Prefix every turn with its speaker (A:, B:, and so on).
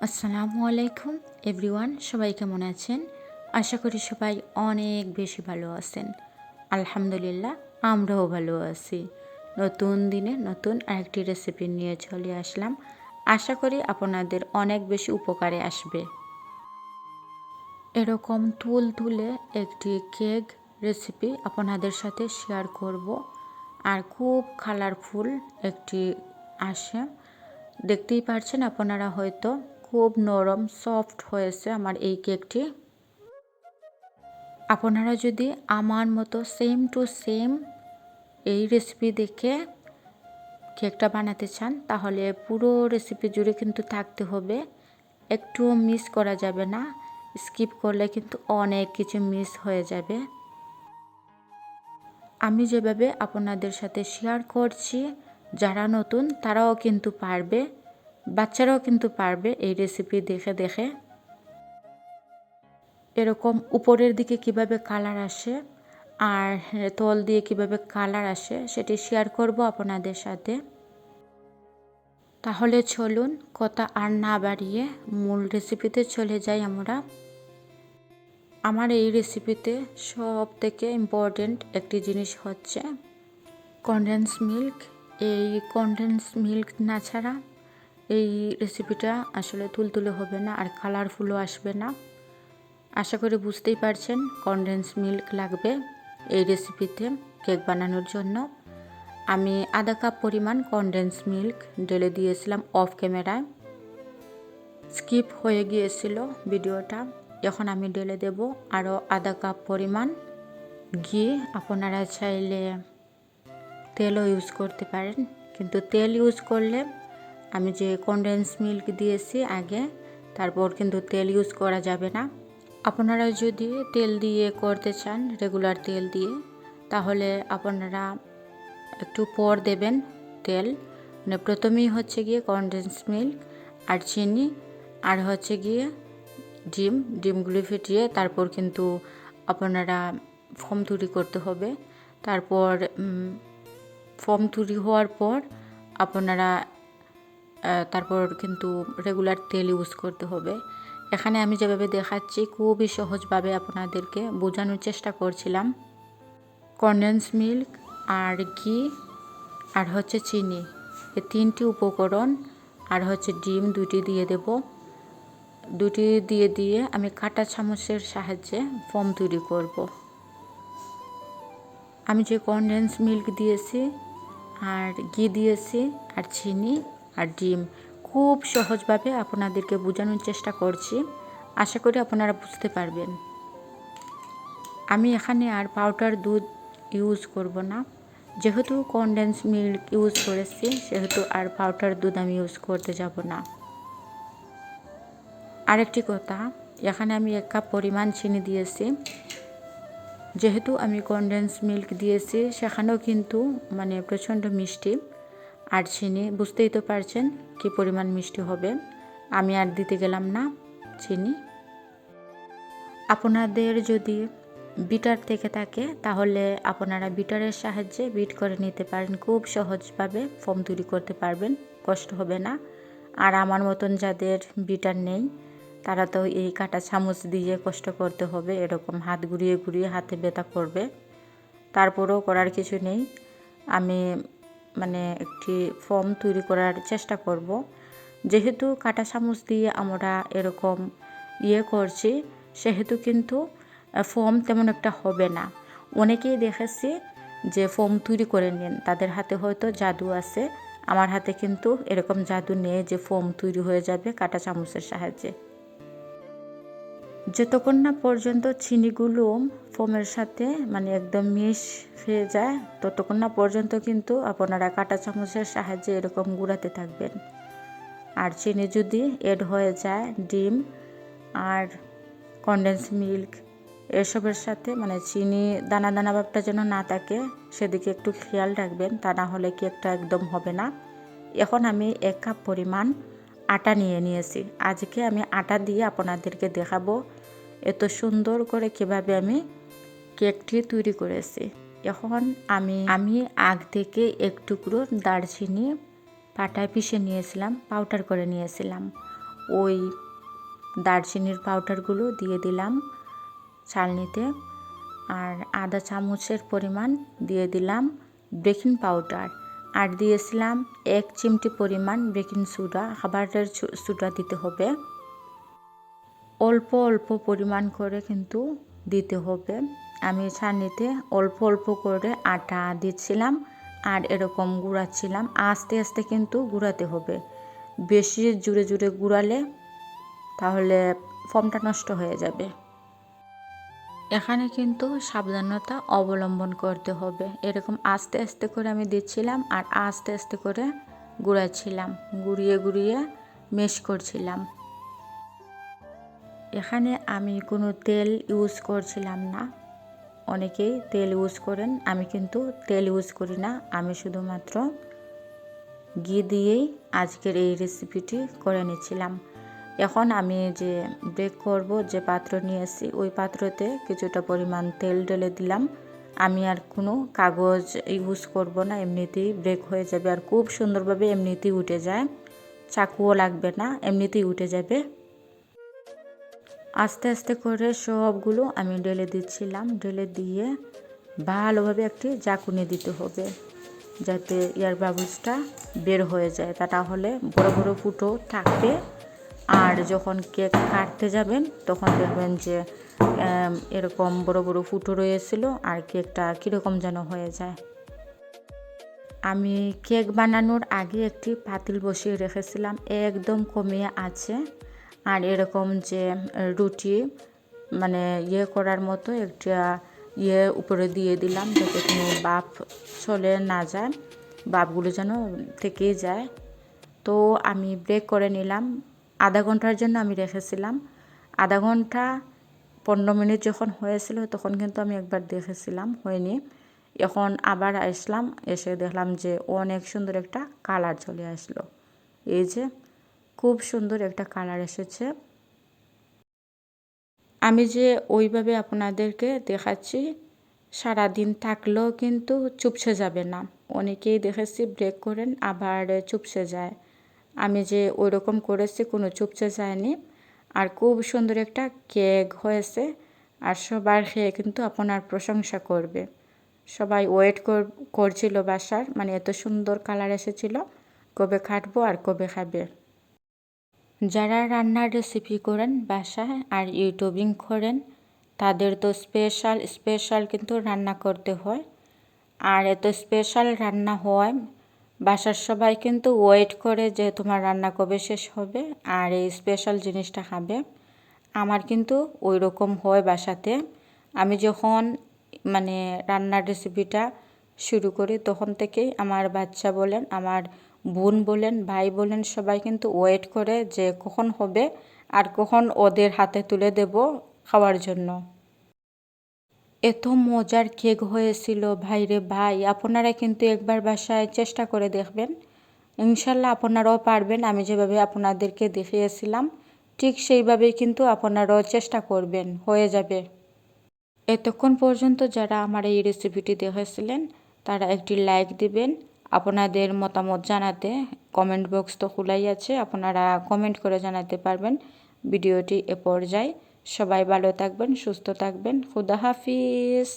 A: আসসালামু আলাইকুম, এভরিওয়ান, সবাই কেমন আছেন? আশা করি সবাই অনেক বেশি ভালো আছেন। আলহামদুলিল্লাহ, আমরাও ভালো আছি। নতুন দিনে নতুন আরেকটি রেসিপি নিয়ে চলে আসলাম। আশা করি আপনাদের অনেক বেশি উপকারে আসবে। এরকম তুল তুলে একটি কেক রেসিপি আপনাদের সাথে শেয়ার করব। আর খুব কালারফুল একটি আসে। দেখতেই পারছেন আপনারা হয়তো খুব নরম, সফট হয়েছে আমার এই কেকটি। আপনারা যদি আমার মতো সেম টু সেম এই রেসিপি দেখে কেকটা বানাতে চান, তাহলে পুরো রেসিপি জুড়ে কিন্তু থাকতে হবে। একটুও মিস করা যাবে না স্কিপ করলে কিন্তু অনেক কিছু মিস হয়ে যাবে। আমি যেভাবে আপনাদের সাথে শেয়ার করছি, যারা নতুন, তারাও কিন্তু পারবে। বাচ্চারাও কিন্তু পারবে এই রেসিপি দেখে দেখে। এরকম উপরের দিকে কীভাবে কালার আসে আর তল দিয়ে কীভাবে কালার আসে সেটি শেয়ার করব আপনাদের সাথে। তাহলে চলুন কথা আর না বাড়িয়ে মূল রেসিপিতে চলে যাই আমরা। আমার এই রেসিপিতে সব থেকে ইম্পর্টেন্ট একটি জিনিস হচ্ছে কনডেন্স মিল্ক এই কনডেন্স মিল্ক না ছাড়া এই রেসিপিটা আসলে তুলতুলে হবে না আর কালারফুলও আসবে না। আশা করি বুঝতেই পারছেন কনডেন্স মিল্ক লাগবে এই রেসিপিতে কেক বানানোর জন্য। আমি আধা কাপ পরিমাণ কনডেন্স মিল্ক ঢেলে দিয়েছিলাম অফ ক্যামেরায় স্কিপ হয়ে গিয়েছিল ভিডিওটা এখন আমি ঢেলে দেব আরও আধা কাপ পরিমাণ ঘি। আপনারা চাইলে তেলও ইউজ করতে পারেন, কিন্তু তেল ইউজ করলে আমি যে কনডেন্স মিল্ক দিয়েছি আগে, তারপর কিন্তু তেল ইউজ করা যাবে না। আপনারা যদি তেল দিয়ে করতে চান রেগুলার তেল দিয়ে, তাহলে আপনারা একটু পর দেবেন তেল। মানে প্রথমেই হচ্ছে গিয়ে কনডেন্স মিল্ক আর চিনি, আর হচ্ছে গিয়ে ডিম। ডিমগুলি ফেটিয়ে তারপর কিন্তু আপনারা ফর্ম তৈরি করতে হবে। তারপর ফর্ম তৈরি হওয়ার পর আপনারা তারপর কিন্তু রেগুলার তেল ইউজ করতে হবে। এখানে আমি যেভাবে দেখাচ্ছি, খুবই সহজভাবে আপনাদেরকে বোঝানোর চেষ্টা করছিলাম। কন্ডেন্স মিল্ক আর ঘি আর হচ্ছে চিনি এই তিনটি উপকরণ আর হচ্ছে ডিম দুটি দিয়ে দেব। দুটি দিয়ে দিয়ে আমি কাটা চামচের সাহায্যে ফর্ম তৈরি করব। আমি যে কন্ডেন্স মিল্ক দিয়েছি আর ঘি দিয়েছি আর চিনি আর ডিম। খুব সহজভাবে আপনাদেরকে বোঝানোর চেষ্টা করছি। আশা করি আপনারা বুঝতে পারবেন। আমি এখানে আর পাউডার দুধ ইউজ করব না। যেহেতু কনডেন্স মিল্ক ইউজ করেছি, সেহেতু আর পাউডার দুধ আমি ইউজ করতে যাব না। আরেকটি কথা, এখানে আমি এক কাপ পরিমাণ চিনি দিয়েছি। যেহেতু আমি কনডেন্স মিল্ক দিয়েছি, সেখানেও কিন্তু মানে প্রচণ্ড মিষ্টি। আর চিনি, বুঝতেই তো পারছেন কি পরিমাণ মিষ্টি হবে। আমি আর দিতে গেলাম না চিনি। আপনাদের যদি বিটার থেকে থাকে, তাহলে আপনারা বিটারের সাহায্যে বিট করে নিতে পারেন। খুব সহজভাবে ফর্ম তৈরি করতে পারবেন, কষ্ট হবে না। আর আমার মতন যাদের বিটার নেই, তারা তো এই কাটা চামচ দিয়ে কষ্ট করতে হবে, এরকম হাত ঘুরিয়ে ঘুরিয়ে হাতে ব্যথা করবে। তারপরেও করার কিছু নেই। আমি মানে একটি ফর্ম তৈরি করার চেষ্টা করব। যেহেতু কাটা চামচ দিয়ে আমরা এরকম ইয়ে করছি, সেহেতু কিন্তু ফর্ম তেমন একটা হবে না। অনেকেই দেখেছি যে ফর্ম তৈরি করে নিন। তাদের হাতে হয়তো জাদু আছে। আমার হাতে কিন্তু এরকম জাদু নেই যে ফর্ম তৈরি হয়ে যাবে কাটা চামচের সাহায্যে। যতক্ষণ না পর্যন্ত চিনিগুলো ফোমের সাথে মানে একদম মিশ হয়ে যায়, ততক্ষণ না পর্যন্ত কিন্তু আপনারা কাটা চামচের সাহায্যে এরকম গুঁড়াতে থাকবেন। আর চিনি যদি এড হয়ে যায়, ডিম আর কন্ডেন্স মিল্ক এসবের সাথে মানে চিনি দানা দানা ভাবটা যেন না থাকে, সেদিকে একটু খেয়াল রাখবেন, তা না হলে কেকটা একদম হবে না। এখন আমি এক কাপ পরিমাণ আটা নিয়ে নিয়েছি। আজকে আমি আটা দিয়ে আপনাদেরকে দেখাবো এত সুন্দর করে কীভাবে আমি কেকটি তৈরি করেছি। এখন আমি আমি আগ থেকে এক টুকরো দারচিনি পাটায় পিষে নিয়েছিলাম পাউডার করে নিয়েছিলাম। ওই দারচিনির পাউডারগুলো দিয়ে দিলাম চালনিতে আর আধা চামচের পরিমাণ দিয়ে দিলাম বেকিং পাউডার আর দিয়েছিলাম এক চিমটি পরিমাণ বেকিং সোডা খাবারের সোডা দিতে হবে। অল্প অল্প পরিমাণ করে কিন্তু দিতে হবে। আমি ছানিতে অল্প অল্প করে আটা দিচ্ছিলাম আর এরকম গুঁড়াচ্ছিলাম। আস্তে আস্তে কিন্তু গুঁড়াতে হবে। বেশি জুড়ে জুড়ে গুঁড়ালে তাহলে ফর্মটা নষ্ট হয়ে যাবে। এখানে কিন্তু সাবধানতা অবলম্বন করতে হবে। এরকম আস্তে আস্তে করে আমি দিচ্ছিলাম আর আস্তে আস্তে করে গুঁড়াচ্ছিলাম। গুঁড়িয়ে গুঁড়িয়ে মেশ করছিলাম। এখানে আমি কোনো তেল ইউজ করছিলাম না। অনেকেই তেল ইউজ করেন, আমি কিন্তু তেল ইউজ করি না। আমি শুধুমাত্র ঘি দিয়েই আজকের এই রেসিপিটি করে নিয়েছিলাম। এখন আমি যে ব্রেক করব, যে পাত্র নিয়েছি ওই পাত্রতে কিছুটা পরিমাণ তেল ঢেলে দিলাম। আমি আর কোনো কাগজ ইউজ করব না, এমনিতেই ব্রেক হয়ে যাবে। আর খুব সুন্দরভাবে এমনিতেই উঠে যায়। চাকুও লাগবে না, এমনিতেই উঠে যাবে। আস্তে আস্তে করে সবগুলো আমি ঢেলে দিচ্ছিলাম। ঢেলে দিয়ে ভালোভাবে একটি জাকুনি দিতে হবে যাতে ইয়ার বাবুসটা বের হয়ে যায়। তা তাহলে বড় বড় ফুটো থাকবে। আর যখন কেক কাটতে যাবেন, তখন দেখবেন যে এরকম বড় বড় ফুটো রয়েছিল আর কেকটা কীরকম যেন হয়ে যায়। আমি কেক বানানোর আগে একটি পাতিল বসিয়ে রেখেছিলাম। একদম কমিয়ে আছে। আর এরকম যে রুটি মানে ইয়ে করার মতো একটা ইয়ে উপরে দিয়ে দিলাম যাতে কোনো বাপ চলে না যায়, বাপগুলো যেন থেকেই যায়। তো আমি ব্রেক করে নিলাম। আধা ঘণ্টার জন্য আমি রেখেছিলাম আধা ঘণ্টা পনেরো মিনিট যখন হয়েছিল তখন কিন্তু আমি একবার দেখেছিলাম হয়নি। এখন আবার আসলাম, এসে দেখলাম যে অনেক সুন্দর একটা কালার চলে আসলো। এই যে খুব সুন্দর একটা কালার এসেছে। আমি যে ওইভাবে আপনাদেরকে দেখাচ্ছি, সারাদিন থাকলেও কিন্তু চুপসে যাবে না। অনেকেই দেখেছি ব্রেক করেন, আবার চুপসে যায়। আমি যে ওই রকম করেছি, কোনো চুপসে যায়নি। আর খুব সুন্দর একটা কেক হয়েছে, আর সবার খেয়ে কিন্তু আপনার প্রশংসা করবে। সবাই ওয়েট করছিল বাসার মানে এত সুন্দর কালার এসেছিল। কবে খাটবো আর কবে খাবে? যারা রান্নার রেসিপি করেন বাসায় আর ইউটিউবিং করেন, তাদের তো স্পেশাল স্পেশাল কিন্তু রান্না করতে হয়। আর এত স্পেশাল রান্না হয়, বাসার সবাই কিন্তু ওয়েট করে যে তোমার রান্না কবে শেষ হবে আর এই স্পেশাল জিনিসটা খাবে। আমার কিন্তু ওই রকম হয় বাসাতে। আমি যখন মানে রান্নার রেসিপিটা শুরু করি, তখন থেকেই আমার বাচ্চা বলেন, আমার বোন বলেন, ভাই বলেন, সবাই কিন্তু ওয়েট করে যে কখন হবে আর কখন ওদের হাতে তুলে দেব খাওয়ার জন্য। এত মজার কেক হয়েছিল ভাইরে ভাই। আপনারা কিন্তু একবার বাসায় চেষ্টা করে দেখবেন। ইনশাল্লাহ আপনারাও পারবেন। আমি যেভাবে আপনাদেরকে দেখিয়েছিলাম, ঠিক সেইভাবেই কিন্তু আপনারাও চেষ্টা করবেন। হয়ে যাবে। এতক্ষণ পর্যন্ত যারা আমার এই রেসিপিটি দেখেছিলেন, তারা একটি লাইক দিবেন। আপনাদের মতামত জানাতে কমেন্ট বক্স তো খোলাই আছে। আপনারা কমেন্ট করে জানাতে পারবেন। ভিডিওটি এ পর্যায়ে। সবাই ভালো থাকবেন, সুস্থ থাকবেন। খুদা হাফিজ।